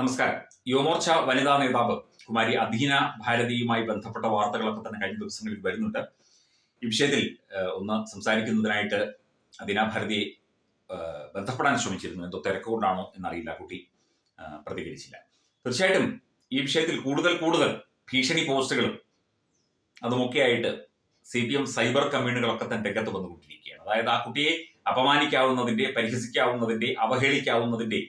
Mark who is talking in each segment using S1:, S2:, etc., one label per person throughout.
S1: നമസ്കാരം. യുവമോർച്ച വനിതാ നേതാവ് കുമാരി അധീന ഭാരതിയുമായി ബന്ധപ്പെട്ട വാർത്തകളൊക്കെ തന്നെ കഴിഞ്ഞ ദിവസങ്ങളിൽ വരുന്നുണ്ട്. ഈ വിഷയത്തിൽ ഒന്ന് സംസാരിക്കുന്നതിനായിട്ട് അധീന ഭാരതിയെ ബന്ധപ്പെടാൻ ശ്രമിച്ചിരുന്നു. എന്തോ തിരക്കുകൊണ്ടാണോ എന്നറിയില്ല കുട്ടി പ്രതികരിച്ചില്ല. തീർച്ചയായിട്ടും ഈ വിഷയത്തിൽ കൂടുതൽ കൂടുതൽ ഭീഷണി പോസ്റ്റുകളും അതുമൊക്കെയായിട്ട് സി പി എം സൈബർ കമ്മ്യൂണുകളൊക്കെ തന്നെ രംഗത്ത് വന്നുകൊണ്ടിരിക്കുകയാണ്. അതായത് ആ കുട്ടിയെ അപമാനിക്കാവുന്നതിന്റെ പരിഹസിക്കാവുന്നതിന്റെ അവഹേളിക്കാവുന്നതിന്റെ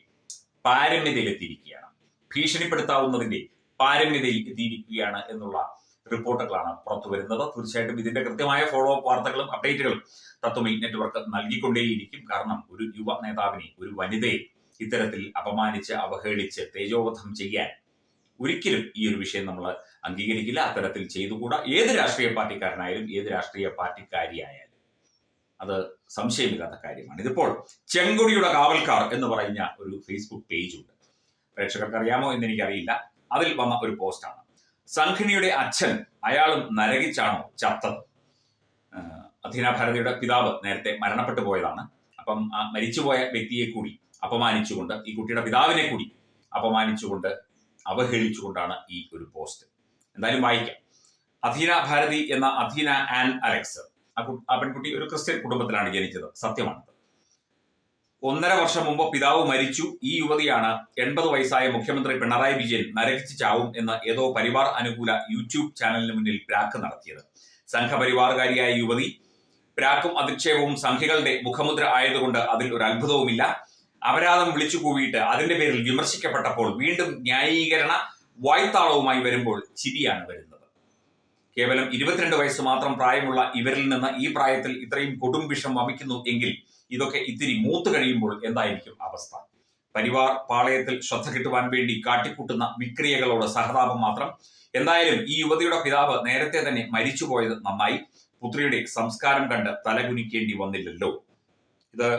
S1: പാരമ്യതയിൽ എത്തിയിരിക്കുകയാണ് ഭീഷണിപ്പെടുത്താവുന്നതിന്റെ പാരമ്യതയിൽ എത്തിയിരിക്കുകയാണ് എന്നുള്ള റിപ്പോർട്ടുകളാണ് പുറത്തു വരുന്നത് തീർച്ചയായിട്ടും ഇതിന്റെ കൃത്യമായ ഫോളോ അപ്പ് വാർത്തകളും അപ്ഡേറ്റുകളും തത്വമി നെറ്റ്വർക്ക് നൽകിക്കൊണ്ടേയിരിക്കും. കാരണം ഒരു യുവ നേതാവിനെ ഒരു വനിതയെ ഇത്തരത്തിൽ അപമാനിച്ച് അവഹേളിച്ച് തേജോവധം ചെയ്യാൻ ഒരിക്കലും ഈ ഒരു വിഷയം നമ്മൾ അംഗീകരിക്കില്ല. അത്തരത്തിൽ ചെയ്തുകൂടാ. ഏത് രാഷ്ട്രീയ പാർട്ടിക്കാരനായാലും ഏത് രാഷ്ട്രീയ പാർട്ടിക്കാരിയായാലും. അത് സംശയമില്ലാത്ത കാര്യമാണ്. ഇതിപ്പോൾ ചെങ്കുടിയുടെ കാവൽക്കാർ എന്ന് പറയുന്ന ഒരു ഫേസ്ബുക്ക് പേജ് ഉണ്ട്. പ്രേക്ഷകർക്ക് അറിയാമോ എന്ന് എനിക്കറിയില്ല. അതിൽ വന്ന ഒരു പോസ്റ്റാണ് സംഘിണിയുടെ അച്ഛൻ അയാളും നരകിച്ചാണോ ചത്തത്? അധീന ഭാരതിയുടെ പിതാവ് നേരത്തെ മരണപ്പെട്ടു പോയതാണ്. അപ്പം ആ മരിച്ചുപോയ വ്യക്തിയെ കൂടി അപമാനിച്ചുകൊണ്ട് ഈ കുട്ടിയുടെ പിതാവിനെ കൂടി അപമാനിച്ചുകൊണ്ട് അവഹേളിച്ചുകൊണ്ടാണ് ഈ ഒരു പോസ്റ്റ് എന്തായാലും വായിക്കാം. അധീന ഭാരതി എന്ന അധീന ആൻഡ് അലക്സ്. ആ പെൺകുട്ടി ഒരു ക്രിസ്ത്യൻ കുടുംബത്തിലാണ് ജനിച്ചത്. സത്യമാണ്. ഒന്നര വർഷം മുമ്പ് പിതാവ് മരിച്ചു. ഈ യുവതിയാണ് എൺപത് വയസ്സായ മുഖ്യമന്ത്രി പിണറായി വിജയൻ നരകിച്ച് ചാവും എന്ന ഏതോ പരിവാർ അനുകൂല യൂട്യൂബ് ചാനലിന് മുന്നിൽ പ്രാക്ക് നടത്തിയത്. സംഘപരിവാറുകാരിയായ യുവതി പ്രാക്കും അധിക്ഷേപവും സംഘികളുടെ മുഖമുദ്ര ആയതുകൊണ്ട് അതിൽ ഒരു അത്ഭുതവുമില്ല. അപരാധം വിളിച്ചു കൂവിയിട്ട് അതിന്റെ പേരിൽ വിമർശിക്കപ്പെട്ടപ്പോൾ വീണ്ടും ന്യായീകരണ വായ്ത്താളവുമായി വരുമ്പോൾ ചിരിയാണ് വരുന്നത്. കേവലം ഇരുപത്തിരണ്ട് വയസ്സ് മാത്രം പ്രായമുള്ള ഇവരിൽ നിന്ന് ഈ പ്രായത്തിൽ ഇത്രയും കൊടും വിഷം വമിക്കുന്നു എങ്കിൽ ഇതൊക്കെ ഇത്തിരി മൂത്ത് കഴിയുമ്പോൾ എന്തായിരിക്കും അവസ്ഥ? പരിവാർ പാളയത്തിൽ ശ്രദ്ധ കിട്ടുവാൻ വേണ്ടി കാട്ടിക്കൂട്ടുന്ന വിക്രിയകളോട് സഹതാപം മാത്രം. എന്തായാലും ഈ യുവതിയുടെ പിതാവ് നേരത്തെ തന്നെ മരിച്ചുപോയത് നന്നായി. പുത്രിയുടെ സംസ്കാരം കണ്ട് തലകുനിക്കേണ്ടി വന്നില്ലല്ലോ. ഇത്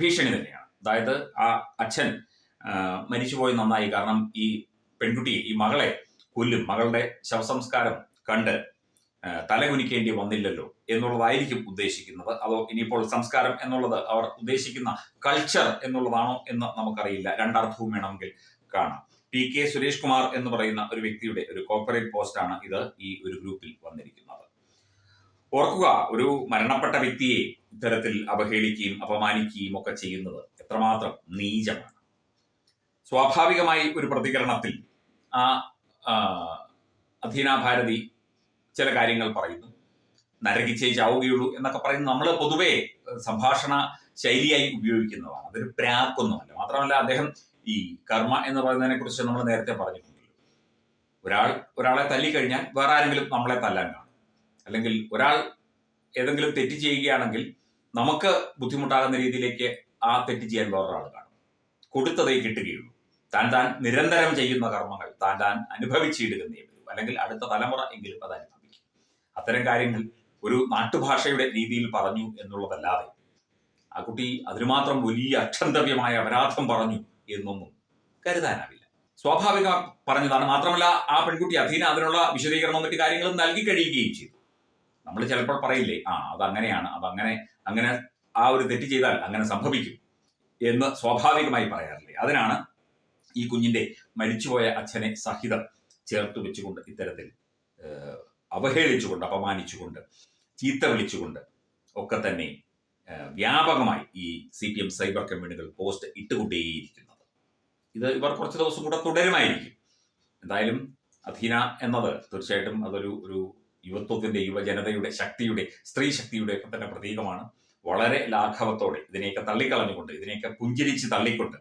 S1: ഭീഷണി തന്നെയാണ്. അതായത് ആ അച്ഛൻ മരിച്ചുപോയി നന്നായി. കാരണം ഈ പെൺകുട്ടിയെ ഈ മകളെ കൊല്ലും മകളുടെ ശവസംസ്കാരം കണ്ട് തലകുനിക്കേണ്ടി വന്നില്ലല്ലോ എന്നുള്ളതായിരിക്കും ഉദ്ദേശിക്കുന്നത്. അതോ ഇനിയിപ്പോൾ സംസ്കാരം എന്നുള്ളത് അവർ ഉദ്ദേശിക്കുന്ന കൾച്ചർ എന്നുള്ളതാണോ എന്ന് നമുക്കറിയില്ല. രണ്ടർത്ഥവും വേണമെങ്കിൽ കാണാം. പി കെ സുരേഷ് കുമാർ എന്ന് പറയുന്ന ഒരു വ്യക്തിയുടെ ഒരു കോർപ്പറേറ്റ് പോസ്റ്റാണ് ഇത് ഈ ഒരു ഗ്രൂപ്പിൽ വന്നിരിക്കുന്നത്. ഓർക്കുക ഒരു മരണപ്പെട്ട വ്യക്തിയെ ഇത്തരത്തിൽ അവഹേളിക്കുകയും അപമാനിക്കുകയും ഒക്കെ ചെയ്യുന്നത് എത്രമാത്രം നീചമാണ്. സ്വാഭാവികമായി ഒരു പ്രതികരണത്തിൽ ആ അധീന ഭാരതി ചില കാര്യങ്ങൾ പറയുന്നു. നരകിച്ചേ ചാവുകയുള്ളൂ എന്നൊക്കെ പറയുന്നത് നമ്മൾ പൊതുവെ സംഭാഷണ ശൈലിയായി ഉപയോഗിക്കുന്നതാണ്. അതൊരു പ്രാക്കൊന്നുമല്ല മാത്രമല്ല അദ്ദേഹം ഈ കർമ്മ എന്ന് പറയുന്നതിനെ കുറിച്ച് നമ്മൾ നേരത്തെ പറഞ്ഞിട്ടുണ്ടല്ലോ ഒരാൾ ഒരാളെ തല്ലിക്കഴിഞ്ഞാൽ വേറെ ആരെങ്കിലും നമ്മളെ തല്ലാൻ കാണും. അല്ലെങ്കിൽ ഒരാൾ ഏതെങ്കിലും തെറ്റ് ചെയ്യുകയാണെങ്കിൽ നമുക്ക് ബുദ്ധിമുട്ടാകുന്ന രീതിയിലേക്ക് ആ തെറ്റ് ചെയ്യാൻ വേറൊരാൾ കാണും. കൊടുത്തതേ കിട്ടുകയുള്ളൂ. താൻ താൻ നിരന്തരം ചെയ്യുന്ന കർമ്മങ്ങൾ താൻ താൻ അനുഭവിച്ചിടുന്നേ വരൂ അല്ലെങ്കിൽ അടുത്ത തലമുറ എങ്കിലും അത് അനുഭവിക്കും. അത്തരം കാര്യങ്ങൾ ഒരു നാട്ടുഭാഷയുടെ രീതിയിൽ പറഞ്ഞു എന്നുള്ളതല്ലാതെ ആ കുട്ടി അതിനുമാത്രം വലിയ അക്ഷന്തവ്യമായ അപരാധം പറഞ്ഞു എന്നൊന്നും കരുതാനാവില്ല. സ്വാഭാവിക പറഞ്ഞതാണ്. മാത്രമല്ല ആ പെൺകുട്ടി അധീന അതിനുള്ള വിശദീകരണം മറ്റു കാര്യങ്ങളും നൽകി കഴിയുകയും ചെയ്തു. നമ്മൾ ചിലപ്പോൾ പറയില്ലേ ആ അതങ്ങനെയാണ് അതങ്ങനെ അങ്ങനെ ആ ഒരു തെറ്റ് ചെയ്താൽ അങ്ങനെ സംഭവിക്കും എന്ന് സ്വാഭാവികമായി പറയാറില്ലേ. അതിനാണ് ഈ കുഞ്ഞിന്റെ മരിച്ചുപോയ അച്ഛനെ സഹിതം ചേർത്ത് വെച്ചുകൊണ്ട് ഇത്തരത്തിൽ അവഹേളിച്ചുകൊണ്ട് അപമാനിച്ചുകൊണ്ട് ചീത്ത വിളിച്ചുകൊണ്ട് ഒക്കെ തന്നെ വ്യാപകമായി ഈ സി പി എം സൈബർ കമ്മ്യൂണികൾ പോസ്റ്റ് ഇട്ടുകൊണ്ടേയിരിക്കുന്നത്. ഇത് ഇവർ കുറച്ച് ദിവസം കൂടെ തുടരുമായിരിക്കും. എന്തായാലും അധീന എന്നത് തീർച്ചയായിട്ടും അതൊരു ഒരു യുവത്വത്തിന്റെ യുവജനതയുടെ ശക്തിയുടെ സ്ത്രീ ശക്തിയുടെ ഒക്കെ തന്നെ പ്രതീകമാണ്. വളരെ ലാഘവത്തോടെ ഇതിനെയൊക്കെ തള്ളിക്കളഞ്ഞുകൊണ്ട് ഇതിനെയൊക്കെ പുഞ്ചിരിച്ച് തള്ളിക്കൊണ്ട്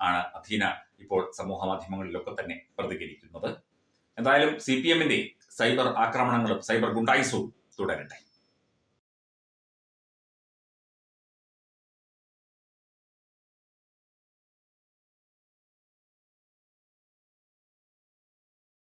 S1: ആണ് അധീന ഇപ്പോൾ സമൂഹ മാധ്യമങ്ങളിലൊക്കെ തന്നെ പ്രതികരിക്കുന്നത്. എന്തായാലും സി പി എമ്മിന്റെ സൈബർ ആക്രമണങ്ങളും സൈബർ ഗുണ്ടായിസവും തുടരട്ടെ.